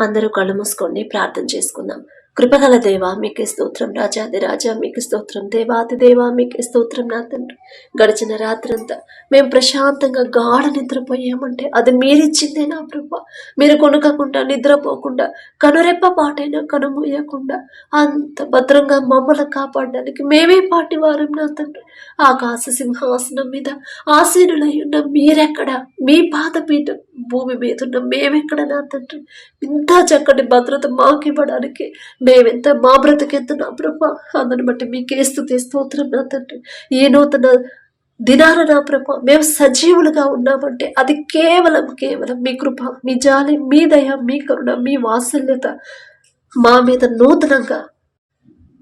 అందరూ కళ్ళు మూసుకోండి ప్రార్థన చేసుకుందాం. కృపగల దేవా మీకే స్తోత్రం. రాజాది రాజా మీకు స్తోత్రం. దేవాది దేవా మీకే స్తోత్రం నా తండ్రి. గడిచిన రాత్రంతా మేము ప్రశాంతంగా గాఢ నిద్రపోయామంటే అది మీరిచ్చిందే నా ప్రభ. మీరు కొనుక్కకుండా నిద్రపోకుండా కనురెప్ప పాటైనా కనుమూయకుండా అంత భద్రంగా మమ్మల్ని కాపాడడానికి మేమే పాటి వారం నా తండ్రి. ఆకాశ సింహాసనం మీద ఆసీనులై ఉన్న మీరెక్కడ? మీ పాదపీఠం భూమి మీద ఉన్న మేమెక్కడ నా తండ్రి? ఇంత చక్కటి భద్రత మాకు ఇవ్వడానికి మేమెంత మా బ్రతికెంత ప్రభా. ప్రభ బట్టి మీకే స్థుతి స్తోత్రం నా తండ్రి. ఏ నూతన దినాన నా ప్రభ మేము సజీవులుగా ఉన్నామంటే అది కేవలం కేవలం మీ కృప మీ జాలి మీ దయ మీ కరుణ మీ వాత్సల్యత మా మీద నూతనంగా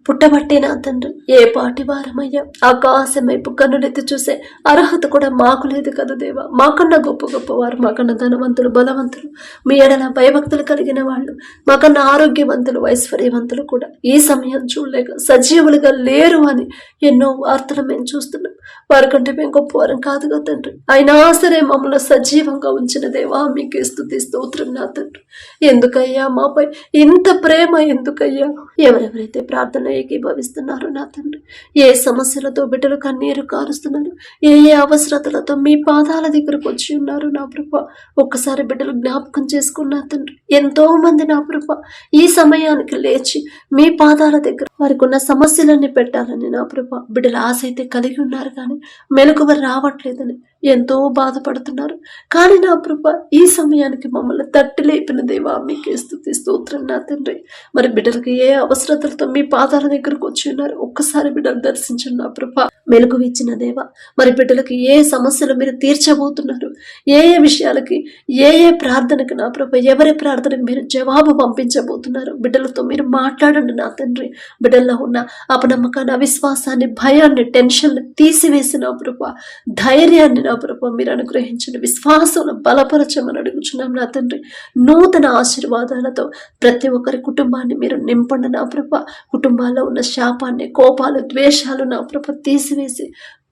పుట్టబట్టే నా తండ్రి? ఏ పాటి వారమయ్యా? ఆకాశం వైపు కన్నులెత్తి చూసే అర్హత కూడా మాకు లేదు కదా దేవా. మాకన్నా గొప్ప గొప్పవారు మాకన్నా ధనవంతులు బలవంతులు మీ ఎడల భయభక్తులు కలిగిన వాళ్ళు మాకన్నా ఆరోగ్యవంతులు ఐశ్వర్యవంతులు కూడా. ఈ సమయం చూడలేక సజీవులుగా లేరు అని ఎన్నో వార్తలు మేము చూస్తున్నాం. వారికంటే మేము గొప్పవారం కాదు కదా తండ్రి. అయినా సరే మమ్మల్ని సజీవంగా ఉంచిన దేవా మీకు స్థుతి స్తోత్రం నా తండ్రి. ఎందుకయ్యా మాపై ఇంత ప్రేమ ఎందుకయ్యా? ఎవరెవరైతే ప్రార్థన ఏకీభవిస్తున్నారు నా తండ్రి. ఏ సమస్యలతో బిడ్డలు కన్నీరు కారుస్తున్నారు? ఏ ఏ అవసరతలతో మీ పాదాల దగ్గరకు వచ్చి ఉన్నారు నా ప్రభ? ఒక్కసారి బిడ్డలు జ్ఞాపకం చేసుకున్న తండ్రి. ఎంతో మంది నా ప్రభ ఈ సమయానికి లేచి మీ పాదాల దగ్గర వారికి ఉన్న సమస్యలన్నీ పెట్టాలని నా ప్రభ. బిడ్డల ఆశ అయితే కలిగి ఉన్నారు కానీ మెలకువ రావట్లేదని ఎంతో బాధపడుతున్నారు. కానీ నా ప్రభ ఈ సమయానికి మమ్మల్ని తట్టి లేపిన దేవా మీకే స్థుతి స్తోత్రం నా తండ్రి. మరి బిడ్డలకి ఏ అవసరతలతో మీ పాదాల దగ్గరకు వచ్చి ఉన్నారు? ఒక్కసారి బిడ్డలు దర్శించండి నా ప్రభ. మెలుగు ఇచ్చిన దేవా మరి బిడ్డలకి ఏ సమస్యలు మీరు తీర్చబోతున్నారు? ఏ ఏ విషయాలకి ఏ ఏ ప్రార్థనకు నా ప్రభ ఎవరి ప్రార్థనకి మీరు జవాబు పంపించబోతున్నారు? బిడ్డలతో మీరు మాట్లాడండి నా తండ్రి. బిడ్డల్లో ఉన్న అపనమ్మకాన్ని అవిశ్వాసాన్ని భయాన్ని టెన్షన్ తీసివేసిన ప్రభ ధైర్యాన్ని నా ప్రభ మీరు అనుగ్రహించండి విశ్వాసంలో బలపరచమని అడుగుచున్నాం నా తండ్రి. నూతన ఆశీర్వాదాలతో ప్రతి ఒక్కరి కుటుంబాన్ని మీరు నింపండి నా ప్రభ. కుటుంబాల్లో ఉన్న శాపాన్ని కోపాలు ద్వేషాలు నా ప్రభ తీసివేసి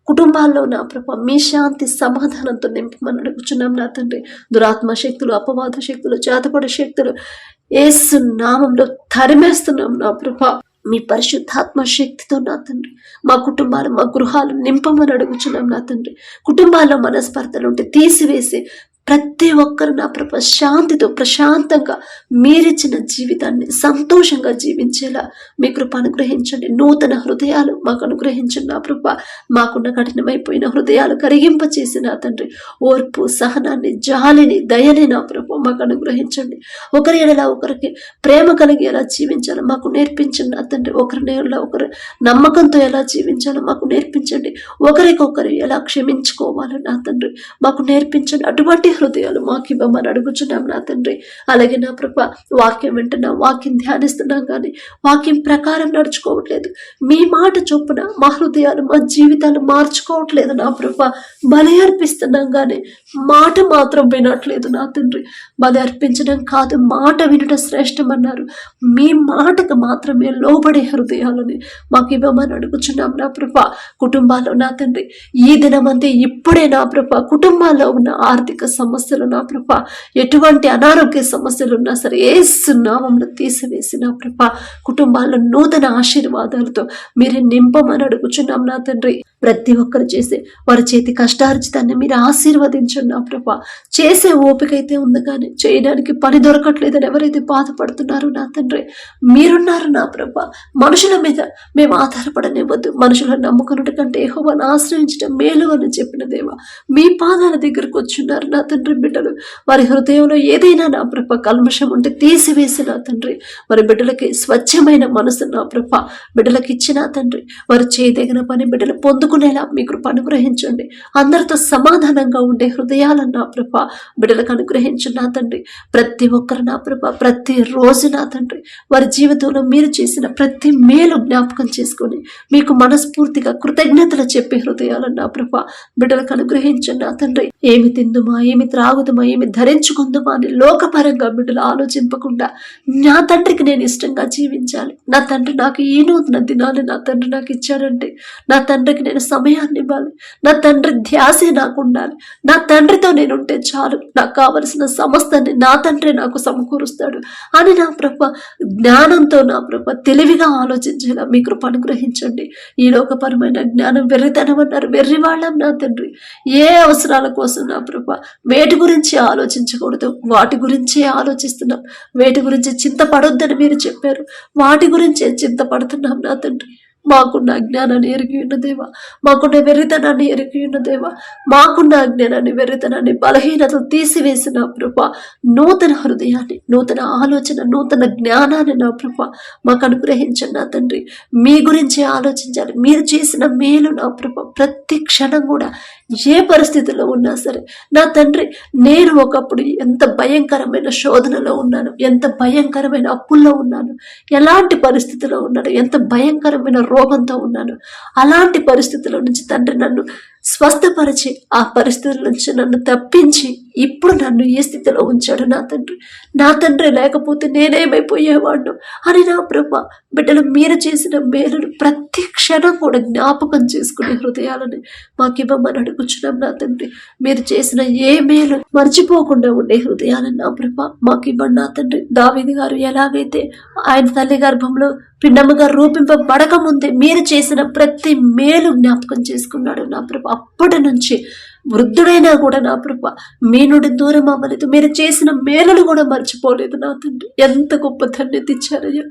కుటుంబాల్లో నా ప్రభ మీ శాంతి సమాధానంతో నింపమని అడుగుచున్నాం నా తండ్రి. దురాత్మ శక్తులు అపవాద శక్తులు జాతపడ శక్తులు ఏసు నామంలో తరిమేస్తున్నాం నా ప్రభ. మీ పరిశుద్ధాత్మ శక్తితో నా తండ్రి. మా కుటుంబాలు మా గృహాలు నింపమని అడుగుచున్నాం నా తండ్రి. కుటుంబాల్లో మనస్పర్ధలు ఉంటే తీసివేసి ప్రతి ఒక్కరు నా ప్రభ శాంతితో ప్రశాంతంగా మీరిచ్చిన జీవితాన్ని సంతోషంగా జీవించేలా మీ కృప అనుగ్రహించండి. నూతన హృదయాలు మాకు అనుగ్రహించండి నా ప్రభ. మాకున్న కఠినమైపోయిన హృదయాలు కరిగింప చేసిన తండ్రి. ఓర్పు సహనాన్ని జాలిని దయని నా ప్రభ మాకు అనుగ్రహించండి. ఒకరి ఎడలా ఒకరికి ప్రేమ కలిగి ఎలా జీవించాలో మాకు నేర్పించండి నా తండ్రి. ఒకరి ఎడలా ఒకరు నమ్మకంతో ఎలా జీవించాలో మాకు నేర్పించండి. ఒకరికొకరు ఎలా క్షమించుకోవాలో నా తండ్రి మాకు నేర్పించండి. అటువంటి హృదయాలు మాకు ఇవ్వమని అడుగుచున్నాం నా తండ్రి. అలాగే నా ప్రభ వాక్యం వింటున్నాం వాక్యం ధ్యానిస్తున్నాం కానీ వాక్యం ప్రకారం నడుచుకోవట్లేదు. మీ మాట చొప్పున మా హృదయాలు మా జీవితాలు మార్చుకోవట్లేదు నా ప్రభ. బలి అర్పిస్తున్నాం కానీ మాట మాత్రం వినట్లేదు నా తండ్రి. బలి అర్పించడం కాదు మాట వినడం శ్రేష్టమన్నారు. మీ మాటకు మాత్రమే లోబడే హృదయాలని మాకు ఇవ్వమని అడుగుచున్నాం నా ప్రభ. కుటుంబాల్లో నా తండ్రి ఈ దినమంతే ఇప్పుడే నా ప్రభ కుటుంబాల్లో ఉన్న ఆర్థిక సమస్యలు నా ప్రభ ఎటువంటి అనారోగ్య సమస్యలు ఉన్నా సరే ఏసు నామంలో తీసివేసి నా ప్రభ కుటుంబాల్లో నూతన ఆశీర్వాదాలతో మీరే నింపమని అడుగుచున్నాం నా తండ్రి. ప్రతి ఒక్కరు చేసే వారి చేతి కష్టార్జితాన్ని మీరు ఆశీర్వదించండి నా ప్రభ. చేసే ఓపిక అయితే ఉంది కానీ చేయడానికి పని దొరకట్లేదని ఎవరైతే బాధపడుతున్నారో నా తండ్రి మీరున్నారు నా ప్రభ. మనుషుల మీద మేము ఆధారపడనివ్వద్దు. మనుషులను నమ్ముకున్నట్టు కంటే యెహోవాను ఆశ్రయించడం మేలు అని చెప్పిన దేవా మీ పాదాల దగ్గరకు వచ్చున్నారు నా తండ్రి బిడ్డలు. వారి హృదయంలో ఏదైనా నా ప్రభ కల్మషం ఉంటే తీసివేసి నా తండ్రి. వారి బిడ్డలకి స్వచ్ఛమైన మనసు నా ప్రభ. బిడ్డలకి ఇచ్చిన తండ్రి వారు చేయదగిన పని బిడ్డలు పొందు పొందుకునేలా మీ కృప అనుగ్రహించండి. అందరితో సమాధానంగా ఉండే హృదయాలను నా ప్రభ బిడ్డలకు అనుగ్రహించిన నా తండ్రి. ప్రతి ఒక్కరు నా ప్రభ ప్రతి రోజు నా తండ్రి. వారి జీవితంలో మీరు చేసిన ప్రతి మేలు జ్ఞాపకం చేసుకొని మీకు మనస్ఫూర్తిగా కృతజ్ఞతలు చెప్పే హృదయాలను నా ప్రభ బిడ్డలకు అనుగ్రహించండి నా తండ్రి. ఏమి తిందుమా ఏమి త్రాగుదుమా ఏమి ధరించుకుందుమా అని లోకపరంగా బిడ్డలు ఆలోచింపకుండా నా తండ్రికి నేను ఇష్టంగా జీవించాలి. నా తండ్రి నాకు ఈ నూతన దినాలు నా తండ్రి నాకు ఇచ్చాడంటే నా తండ్రికి నేను నేను సమయాన్ని ఇవ్వాలి. నా తండ్రి ధ్యాసే నాకు ఉండాలి నా తండ్రితో నేను ఉంటే చాలు. నాకు కావలసిన సమస్తాన్ని నా తండ్రి నాకు సమకూరుస్తాడు. అని నా ప్రభ జ్ఞానంతో నా ప్రభ తెలివిగా ఆలోచించేలా మీ కృప అనుగ్రహించండి. ఈ లోకపరమైన జ్ఞానం వెర్రితనం అన్నారు వెర్రి వాళ్ళం నా తండ్రి. ఏ అవసరాల కోసం నా ప్రభ వేటి గురించి ఆలోచించకూడదు. వాటి గురించే ఆలోచిస్తున్నాం. వేటి గురించి చింతపడొద్దని మీరు చెప్పారు. వాటి గురించే చింతపడుతున్నాం నా తండ్రి. మాకున్న అజ్ఞానాన్ని ఎరిగి ఉన్నదేవా మాకున్న వెర్రితనాన్ని ఎరిగి ఉన్నదేవా మాకున్న అజ్ఞానాన్ని వెర్రితనాన్ని బలహీనతను తీసివేసిన కృప నూతన హృదయాన్ని నూతన ఆలోచన నూతన జ్ఞానాన్ని నా కృప మాకు అనుగ్రహించండి నా తండ్రి. మీ గురించి ఆలోచించాలి. మీరు చేసిన మేలు నా కృప ప్రతి క్షణం కూడా ఏ పరిస్థితిలో ఉన్నా సరే నా తండ్రి నేను ఒకప్పుడు ఎంత భయంకరమైన శోధనలో ఉన్నాను ఎంత భయంకరమైన అప్పుల్లో ఉన్నాను ఎలాంటి పరిస్థితిలో ఉన్నాను ఎంత భయంకరమైన రోగంతో ఉన్నాను అలాంటి పరిస్థితుల నుంచి తండ్రి నన్ను స్వస్థపరిచి ఆ పరిస్థితుల నుంచి నన్ను తప్పించి ఇప్పుడు నన్ను ఏ స్థితిలో ఉంచాడు నా తండ్రి? నా తండ్రి లేకపోతే నేనేమైపోయేవాడు అని నా బ్రహ్మ బిడ్డలు మీరు చేసిన మేలును ప్రతి క్షణం కూడా జ్ఞాపకం చేసుకునే హృదయాలని మాకివ్వమని అడుగుచున్నాం నా తండ్రి. మీరు చేసిన ఏ మేలు మర్చిపోకుండా ఉండే హృదయాలని నా బ్రహ్మ మాకివ్వండి నా తండ్రి. దావిది గారు ఎలాగైతే ఆయన తల్లి గర్భంలో పిండముగా రూపింపబడక ముందే మీరు చేసిన ప్రతి మేలు జ్ఞాపకం చేసుకున్నాడు నా ప్రభు. అప్పటి నుంచి వృద్ధుడైనా కూడా నా ప్రభు మీ నుండి దూరం అవ్వలేదు. మీరు చేసిన మేలును కూడా మర్చిపోలేదు నా తండ్రి. ఎంత గొప్ప ధన్యత ఇచ్చారయ్యా.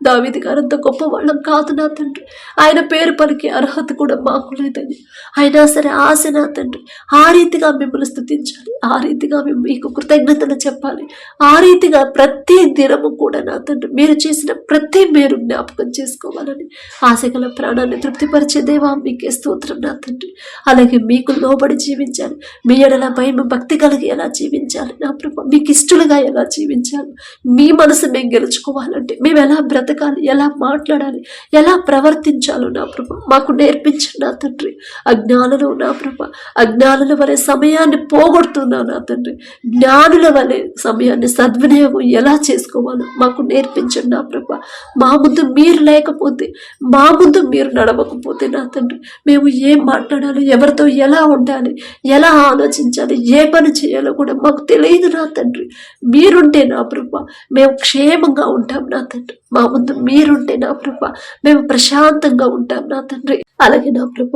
దావిది గారు అంత గొప్ప వాళ్ళం కాదు నా తండ్రి. ఆయన పేరు పలికే అర్హత కూడా మాకు లేదని అయినా సరే ఆశ నా తండ్రి. ఆ రీతిగా మిమ్మల్ని స్థుతించాలి. ఆ రీతిగా మేము మీకు కృతజ్ఞతలు చెప్పాలి. ఆ రీతిగా ప్రతి దినము కూడా నా తండ్రి. మీరు చేసిన ప్రతి మేరు జ్ఞాపకం చేసుకోవాలని ఆశగల ప్రాణాన్ని తృప్తిపరిచే దేవా మీకే స్తోత్రం నా తండ్రి. అలాగే మీకు లోబడి జీవించాలి. మీ ఎడల భయం భక్తి కలిగి ఎలా జీవించాలి? నా ప్రభు మీకు ఇష్టలుగా ఎలా జీవించాలి? మీ మనసు మేము గెలుచుకోవాలంటే మేము ఎలా బ్రతకాలి ఎలా మాట్లాడాలి? ఎలా ప్రవర్తించాలో నా ప్రభ. మాకు నేర్పించండి నా తండ్రి. అజ్ఞానులు నా ప్రభ. అజ్ఞానుల వలె సమయాన్ని పోగొడుతున్నా నా తండ్రి. జ్ఞానుల వలె సమయాన్ని సద్వినియోగం ఎలా చేసుకోవాలో మాకు నేర్పించండి నా ప్రభ. మా ముందు మీరు లేకపోతే మా ముందు మీరు నడవకపోతే నా తండ్రి. మేము ఏం మాట్లాడాలి ఎవరితో ఎలా ఉండాలి ఎలా ఆలోచించాలి ఏ పని చేయాలో కూడా మాకు తెలియదు నా తండ్రి. మీరుంటే నా ప్రభ. మేము క్షేమంగా ఉంటాం నా తండ్రి. మా ముందు మీరుంటే నా ప్రభ. మేము ప్రశాంతంగా ఉంటాం నా తండ్రి. అలాగే నా ప్రభ.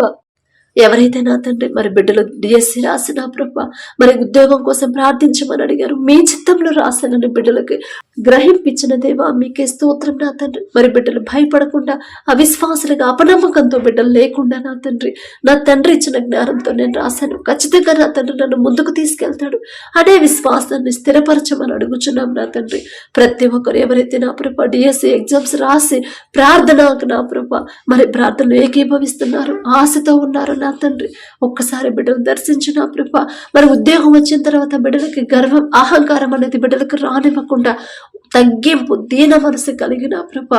ఎవరైతే నా తండ్రి మరి బిడ్డలు డిఎస్సి రాసిన ప్రభ మరి ఉద్యోగం కోసం ప్రార్థించమని అడిగారు మీ చిత్తంలో రాశానని బిడ్డలకి గ్రహింపించిన దేవా మీకే స్తోత్రం నా తండ్రి. మరి బిడ్డలు భయపడకుండా అవిశ్వాసులుగా అపనమ్మకంతో బిడ్డలు లేకుండా నా తండ్రి. నా తండ్రి ఇచ్చిన జ్ఞానంతో నేను రాశాను. ఖచ్చితంగా నా తండ్రి నన్ను ముందుకు తీసుకెళ్తాడు. అనే విశ్వాసాన్ని స్థిరపరచమని అడుగుచున్నాం నా తండ్రి. ప్రతి ఒక్కరు ఎవరైతే నా ప్రభ డిఎస్సి ఎగ్జామ్స్ రాసి ప్రార్థనకు నా ప్రభ మరి ప్రార్థనలు ఏకీభవిస్తున్నారు ఆశతో ఉన్నారు నా తండ్రి. ఒక్కసారి బిడ్డలు దర్శించిన ప్రభ. మరి ఉద్యోగం వచ్చిన తర్వాత బిడ్డలకి గర్వం అహంకారం అనేది బిడ్డలకు రానివ్వకుండా తగ్గింపు దీన మనసు కలిగిన ప్రభ.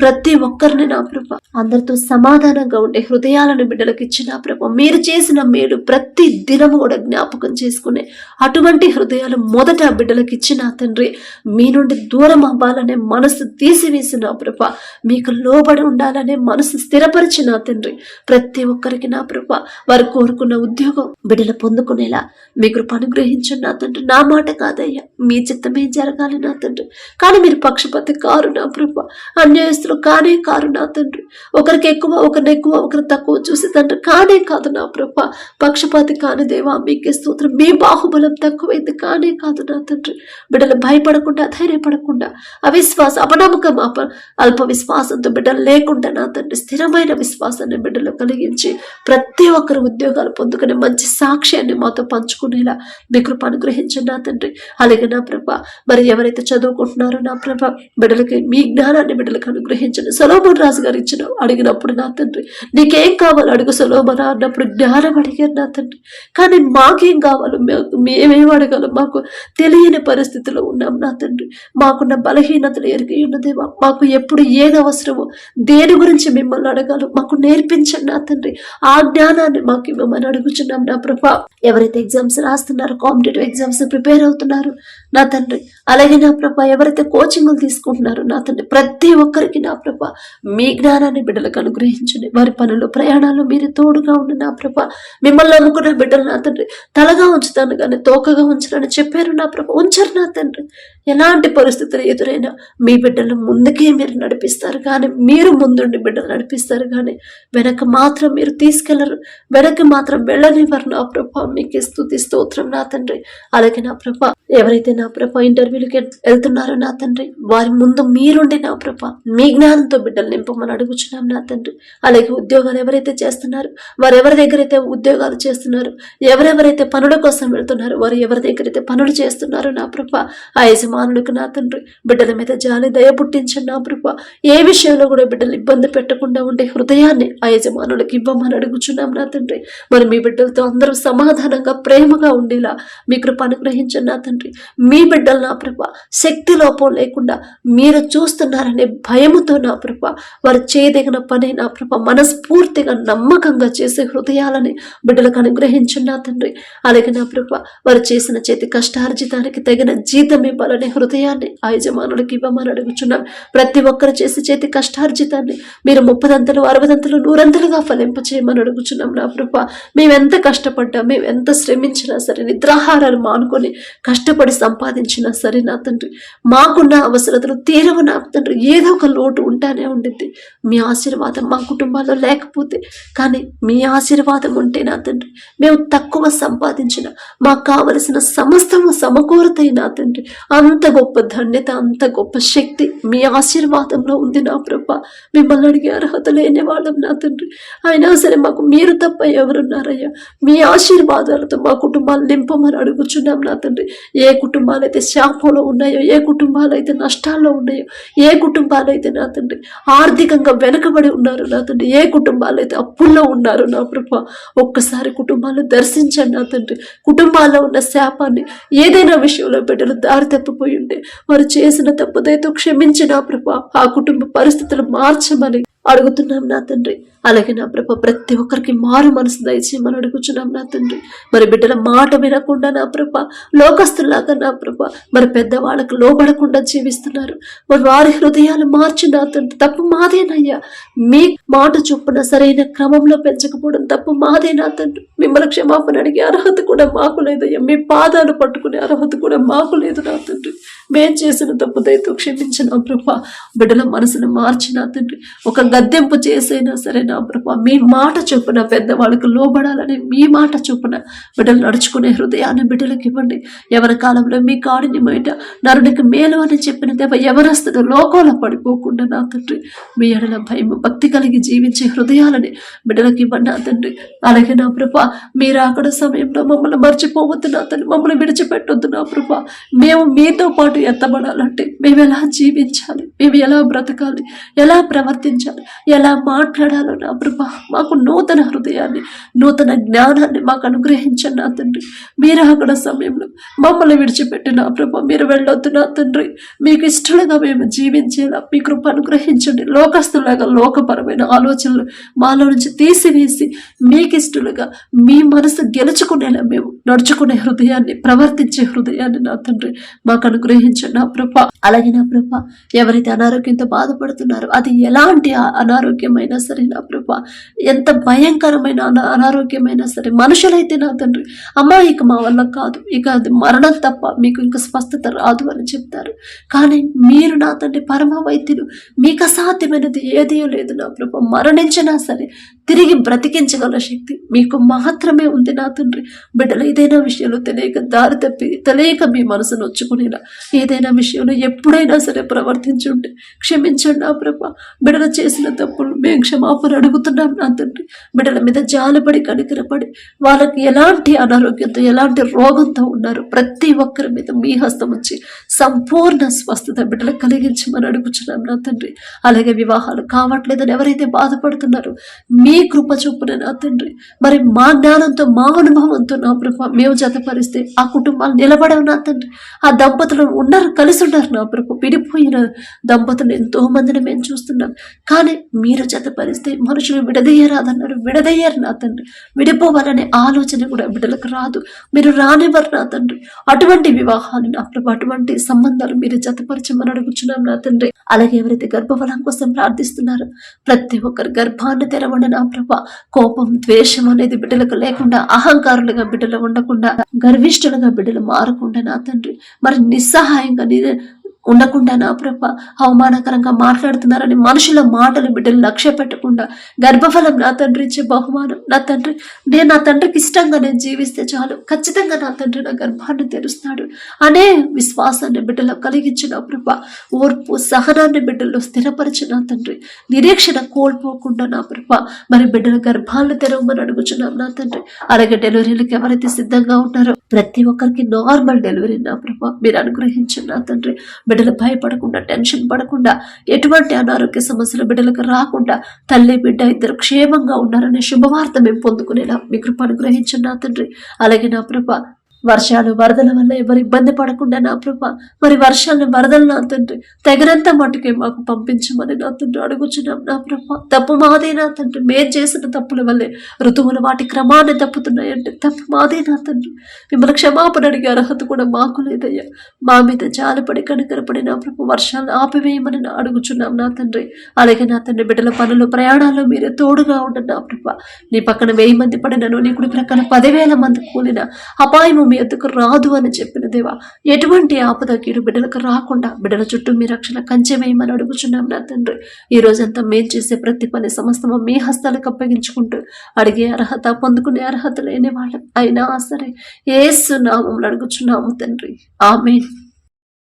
ప్రతి ఒక్కరిని నా ప్రభ. అందరితో సమాధానంగా ఉండే హృదయాలను బిడ్డలకు ఇచ్చిన ప్రభ. మీరు చేసిన మేలు ప్రతి దినము కూడా జ్ఞాపకం చేసుకునే అటువంటి హృదయాలు మొదట బిడ్డలకు ఇచ్చిన తండ్రి. మీ నుండి దూరం అవ్వాలనే మనసు తీసివేసిన ప్రభ. మీకు లోబడి ఉండాలనే మనసు స్థిరపరిచిన తండ్రి. ప్రతి ఒక్కరికి నా ప్రభ. వారు కోరుకున్న ఉద్యోగం బిడ్డలు పొందుకునేలా మీ కృప అనుగ్రహించండి నా తండ్రి. నా మాట కాదయ్యా. మీ చిత్తమే జరగాలి నా తండ్రి. కానీ మీరు పక్షపతి కారు నా ప్రభ. అన్యాయస్తులు కానే కారు నా తండ్రి. ఒకరికి ఎక్కువ ఒకరిని ఎక్కువ ఒకరు తక్కువ చూసి తండ్రి కానే కాదు నా ప్రభ. పక్షపాతి కాని దేవా మీకే స్తోత్రం. మీ బాహుబలం తక్కువైంది కానే కాదు నా తండ్రి. బిడ్డలు భయపడకుండా ధైర్యపడకుండా అవిశ్వాస అపనమ్మకం అప అల్ప విశ్వాసంతో బిడ్డలు లేకుండా నా తండ్రి స్థిరమైన విశ్వాసాన్ని బిడ్డలు కలిగించి ప్రతి ఒక్కరు ఉద్యోగాలు పొందుకునే మంచి సాక్ష్యాన్ని మాతో పంచుకునేలా మీ కృప అనుగ్రహించండి నా తండ్రి. అలాగే నా ప్రభ మరి ఎవరైతే చదువుకుంటున్నారో నా ప్రభ బిడ్డలకి మీ జ్ఞానాన్ని బిడ్డలకు అనుగ్రహించండి. సొలోమన్ రాజు గారు ఇచ్చిన అడిగినప్పుడు నా తండ్రి నీకేం కావాలో అడుగు సొలోమన అన్నప్పుడు జ్ఞానం అడిగారు నా తండ్రి. కానీ మాకేం కావాలో? మేము మేమేం అడగాలో? మాకు తెలియని పరిస్థితిలో ఉన్నాం నా తండ్రి. మాకున్న బలహీనతలు ఎరిగి ఉన్నదేవా మాకు ఎప్పుడు ఏది అవసరమో దేని గురించి మిమ్మల్ని అడగాలి మాకు నేర్పించండి నా తండ్రి. ఆ జ్ఞానాన్ని మాకు ఇవ్వమని అడుగుచున్నాం నా ప్రభా. ఎవరైతే ఎగ్జామ్స్ రాస్తున్నారో కాంపిటేటివ్ ఎగ్జామ్స్ ప్రిపేర్ అవుతున్నారు నా తండ్రి. అలాగే నా ప్రభా ఎవరైతే ఎవరైతే కోచింగ్లు తీసుకుంటున్నారో నా తండ్రి. ప్రతి ఒక్కరికి నా ప్రభ మీ జ్ఞానాన్ని బిడ్డలకు అనుగ్రహించండి. వారి పనులు ప్రయాణాలు మీరు తోడుగా ఉండి నా ప్రభ మిమ్మల్ని అనుకున్న బిడ్డలు నా తండ్రి తలగా ఉంచుతాను కానీ తోకగా ఉంచరని చెప్పారు నా ప్రభ. ఉంచరు నా తండ్రి. ఎలాంటి పరిస్థితులు ఎదురైనా మీ బిడ్డలు ముందుకే మీరు నడిపిస్తారు కానీ మీరు ముందుండి బిడ్డలు నడిపిస్తారు కానీ వెనక మాత్రం మీరు తీసుకెళ్ళరు. వెనక్కి మాత్రం వెళ్ళనివ్వరు నా ప్రభ. మీకు స్థుతి స్తోత్రం నా తండ్రి. అలాగే నా ప్రభ ఎవరైతే నా ప్రభ ఇంటర్వ్యూలకి వెళ్తున్నారో నా తండ్రి వారి ముందు మీరుండి నా ప్రభ మీ జ్ఞానంతో బిడ్డలు నింపమని అడుగుచున్నాం నా తండ్రి. అలాగే ఉద్యోగాలు ఎవరైతే చేస్తున్నారో వారు ఎవరి దగ్గర అయితే ఉద్యోగాలు చేస్తున్నారు ఎవరెవరైతే పనుల కోసం వెళ్తున్నారు వారు ఎవరి దగ్గర అయితే పనులు చేస్తున్నారో నా ప్రభ ఆ యజమానులకు నా తండ్రి బిడ్డల మీద జాలి దయ పుట్టించండి నా ప్రభ. ఏ విషయంలో కూడా బిడ్డలు ఇబ్బంది పెట్టకుండా ఉండే హృదయాన్ని ఆ యజమానులకు ఇవ్వమని అడుగుచున్నాం నా తండ్రి. మరి మీ బిడ్డలతో అందరూ సమాధానంగా ప్రేమగా ఉండేలా మీ కృప అనుగ్రహించండి నా తండ్రి. మీ బిడ్డలు నా ప్రభ శక్తి లోపం లేకుండా మీరు చూస్తున్నారనే భయముతో నా ప్రభ వారు చేయదగిన పని నా ప్రభ మనస్ఫూర్తిగా నమ్మకంగా చేసే హృదయాలని బిడ్డలకు అనుగ్రహించండి నా తండ్రి. అలాగే నా ప్రభ వారు చేసిన చేతి కష్టార్జితానికి తగిన జీతం ఇవ్వాలనే హృదయాన్ని ఆ యజమానులకు ఇవ్వమని అడుగుచున్నాం. ప్రతి ఒక్కరు చేసే చేతి కష్టార్జితాన్ని మీరు ముప్పదంతలు అరవదంతలు నూరంతలుగా ఫలింపచేయమని అడుగుచున్నాం నా ప్రభ. మేమెంత కష్టపడ్డా మేము ఎంత శ్రమించినా సరే నిద్రాహారాలు మానుకొని కష్ట కష్టపడి సంపాదించినా సరే నా తండ్రి. మాకున్న అవసరతలు తీరవు నా తండ్రి. ఏదో ఒక లోటు ఉంటానే ఉండిద్ది. మీ ఆశీర్వాదం మా కుటుంబాల్లో లేకపోతే. కానీ మీ ఆశీర్వాదం ఉంటే నా తండ్రి. మేము తక్కువ సంపాదించిన మాకు కావలసిన సమస్తము సమకూరతాయి నా తండ్రి. అంత గొప్ప ధన్యత అంత గొప్ప శక్తి మీ ఆశీర్వాదంలో ఉంది నా ప్రభ. మిమ్మల్ని అడిగే అర్హత లేని వాళ్ళం నా తండ్రి. అయినా సరే మాకు మీరు తప్ప ఎవరున్నారయ్యా? మీ ఆశీర్వాదాలతో మా కుటుంబాలు నింపమని అడుగుచున్నాం నా తండ్రి. ఏ కుటుంబాలు అయితే శాపంలో ఉన్నాయో ఏ కుటుంబాలు అయితే నష్టాల్లో ఉన్నాయో ఏ కుటుంబాలు అయితే నా తండ్రి ఆర్థికంగా వెనకబడి ఉన్నారు నా తండ్రి ఏ కుటుంబాలు అయితే అప్పుల్లో ఉన్నారు నా ప్రభ ఒక్కసారి కుటుంబాలు దర్శించండి నా తండ్రి. కుటుంబాల్లో ఉన్న శాపాన్ని ఏదైనా విషయంలో బిడ్డలు దారి తప్పిపోయి ఉంటే వారు చేసిన తప్పుదైతే క్షమించి నా ప్రభ ఆ కుటుంబ పరిస్థితులు మార్చమని అడుగుతున్నాం నా తండ్రి. అలాగే నా ప్రభ ప్రతి ఒక్కరికి మారు మనసు దయచేయమని అడుగుచున్నాం నా తండ్రి. మరి బిడ్డల మాట వినకుండా నా ప్రభ లోకస్తులాగా నా ప్రభ మరి పెద్దవాళ్ళకు లోబడకుండా జీవిస్తున్నారు. మరి వారి హృదయాలు మార్చి నా తండ్రి తప్పు మాదేనయ్యా. మీ మాట చొప్పున సరైన క్రమంలో పెంచకపోవడం తప్పు మాదే నా తండ్రి. మిమ్మల్ని క్షమాపణ అడిగే అర్హత కూడా మాకు లేదయ్యా. మీ పాదాలు పట్టుకునే అర్హత కూడా మాకు లేదు నా తండ్రి. మేం చేసిన తప్పు దయతో క్షమించిన ప్రభ. బిడ్డల మనసును మార్చి నా తండ్రి. ఒక గద్దెంపు చేసైనా సరే నా ప్రభా మీ మాట చొప్పున పెద్దవాళ్ళకు లోబడాలని మీ మాట చొప్పున బిడ్డలు నడుచుకునే హృదయాన్ని బిడ్డలకు ఇవ్వండి. ఎవరి కాలంలో మీ కాడిని బయట నరునికి మేలు అని చెప్పిన దేవ ఎవరస్తుడు లోకంలో పడిపోకుండా నా తండ్రి మీ ఎడల భయం భక్తి కలిగి జీవించే హృదయాలని బిడ్డలకు ఇవ్వండి నా తండ్రి. అలాగే నా ప్రభా మీరు అక్కడ సమయంలో మమ్మల్ని మర్చిపోవద్దు నా తండ్రి మమ్మల్ని విడిచిపెట్టొద్దు నా ప్రభా. మేము మీతో పాటు ఎత్తబడాలంటే మేము ఎలా జీవించాలి? మేము ఎలా బ్రతకాలి? ఎలా ప్రవర్తించాలి? ఎలా మాట్లాడాలో నా ప్రభా? మాకు నూతన హృదయాన్ని నూతన జ్ఞానాన్ని మాకు అనుగ్రహించండి నా తండ్రి. మీరు అక్కడ సమయంలో మమ్మల్ని విడిచిపెట్టి నా ప్రభ మీరు వెళ్ళొద్దు నా తండ్రి. మీకు ఇష్టలుగా మేము జీవించేలా మీ కృప అనుగ్రహించండి. లోకస్తులాగా లోకపరమైన ఆలోచనలు మాలో నుంచి తీసివేసి మీకు ఇష్టలుగా మీ మనసు గెలుచుకునేలా మేము నడుచుకునే హృదయాన్ని ప్రవర్తించే హృదయాన్ని నా తండ్రి మాకు అనుగ్రహించండి నా ప్రభ. అలాగే నా ప్రభ ఎవరైతే అనారోగ్యంతో బాధపడుతున్నారో అది ఎలాంటి ఆ- అనారోగ్యమైనా సరే నా ప్రభ ఎంత భయంకరమైన అనారోగ్యమైనా సరే మనుషులైతే నా తండ్రి అమ్మా ఇక మా వల్ల కాదు. ఇక అది మరణం తప్ప మీకు ఇంకా స్వస్థత రాదు అని చెప్తారు. కానీ మీరు నా తండ్రి పరమ వైద్యులు మీకు అసాధ్యమైనది ఏదీ లేదు నా ప్రభ. మరణించినా సరే తిరిగి బ్రతికించగల శక్తి మీకు మాత్రమే ఉంది నా తండ్రి. బిడ్డలు ఏదైనా విషయంలో తెలియక దారి తప్పి తెలియక మీ మనసును వచ్చుకునేలా ఏదైనా విషయంలో ఎప్పుడైనా సరే ప్రవర్తించుంటే క్షమించండి నా ప్రభ. బిడ్డలు చేసిన తప్పులు మేము క్షమాపణ అడుగుతున్నాం నా తండ్రి. బిడ్డల మీద జాలపడి కనికరపడి వాళ్ళకి ఎలాంటి అనారోగ్యంతో ఎలాంటి రోగంతో ఉన్నారు ప్రతి ఒక్కరి మీద మీ హస్తం వచ్చి సంపూర్ణ స్వస్థత బిడ్డలకు కలిగించమని అడుగుతున్నాం నా తండ్రి. అలాగే వివాహాలు కావట్లేదని ఎవరైతే బాధపడుతున్నారో మీ కృప చొప్పున నా తండ్రి. మరి మా జ్ఞానంతో మా అనుభవంతో నా ప్రభ మేము జతపరిస్తే ఆ కుటుంబాలు నిలబడవు నా తండ్రి? ఆ దంపతులు ఉన్నారు కలిసి ఉన్నారు నా ప్రభు విడిపోయిన దంపతులు ఎంతో మందిని మేము చూస్తున్నాం. కానీ మీరు జతపరిస్తే మనుషులు విడదీయరాదన్నారు విడదయ్యారు నా తండ్రి. విడిపోవాలనే ఆలోచన కూడా బిడ్డలకు రాదు. మీరు రానివ్వరు నా తండ్రి. అటువంటి వివాహాలు నా ప్రభు అటువంటి సంబంధాలు మీరు జతపరచమని అడుగుచున్నాం నా తండ్రి. అలాగే ఎవరైతే గర్భఫలం కోసం ప్రార్థిస్తున్నారో ప్రతి ఒక్కరు గర్భాన్ని తెరవండి నా ప్రభ? కోపం ద్వేషం అనేది బిడ్డలకు లేకుండా అహంకారులుగా బిడ్డలు ఉండకుండా గర్విష్ఠులుగా బిడ్డలు మారకుండా నా తండ్రి. మరి నిస్సహాయంగా ఉండకుండా నా ప్రభ? అవమానకరంగా మాట్లాడుతున్నారని మనుషుల మాటలు బిడ్డలు లక్ష్య పెట్టకుండా గర్భఫలం నా తండ్రి ఇచ్చే బహుమానం నా తండ్రి నేను నా తండ్రికి ఇష్టంగా నేను జీవిస్తే చాలు. ఖచ్చితంగా నా తండ్రి నా గర్భాన్ని తెరుస్తాడు అనే విశ్వాసాన్ని బిడ్డలో కలిగించిన ప్రభ. ఓర్పు సహనాన్ని బిడ్డల్లో స్థిరపరిచిన నా తండ్రి. నిరీక్షణ కోల్పోకుండా నా ప్రభ. మరి బిడ్డల గర్భాలను తెరవమని అడుగుచున్నాం నా తండ్రి. అలాగే డెలివరీలకు ఎవరైతే సిద్ధంగా ఉన్నారో ప్రతి ఒక్కరికి నార్మల్ డెలివరీ నా ప్రభ. మీరు అనుగ్రహించిన నా తండ్రి. బిడ్డలు భయపడకుండా టెన్షన్ పడకుండా ఎటువంటి అనారోగ్య సమస్యలు బిడ్డలకు రాకుండా తల్లి బిడ్డ ఇద్దరు క్షేమంగా ఉన్నారనే శుభవార్త మేము పొందుకునేలా మీ కృప అనుగ్రహించండి నా తండ్రి. అలాగే నా ప్రభ వర్షాలు వరదల వల్ల ఎవరు ఇబ్బంది పడకుండా నా ప్రభ మరి వర్షాలను వరదలు నా తండ్రి తగినంత మటుకే మాకు పంపించమని నా తండ్రి అడుగుచున్నాం నా ప్రభ. తప్పు మాదే నా తండ్రి మేము చేసిన తప్పుల వల్లే ఋతువులు వాటి క్రమాన్ని తప్పుతున్నాయంటే తప్పు మాదే నా తండ్రి. మిమ్మల్ని క్షమాపణ అడిగే అర్హత కూడా మాకు లేదయ్యా. మా మీద జాలపడి కనుకరపడి నా ప్రభు వర్షాలు ఆపివేయమని అడుగుచున్నాం నా తండ్రి. అలాగే నా తండ్రి బిడ్డల పనులు ప్రయాణాల్లో మీరే తోడుగా ఉండండి నా ప్రభ. నీ పక్కన వెయ్యి మంది పడినను నీ కుడి ప్రక్కన పదివేల మంది కూలిన అపాయము మీ ఎద్దుకు రాదు అని చెప్పిన దేవా ఎటువంటి ఆపద కీడు బిడ్డలకు రాకుండా బిడ్డల చుట్టూ మీ రక్షణ కంచె వేయమని అడుగుచున్నాం నా తండ్రి. ఈ రోజంతా మేం చేసే ప్రతి పని సమస్తము మీ హస్తాలకు అప్పగించుకుంటూ అడిగే అర్హత పొందుకునే అర్హత లేని వాళ్ళం. అయినా సరే ఏసు నామం అడుగుచున్నాము తండ్రి. ఆమె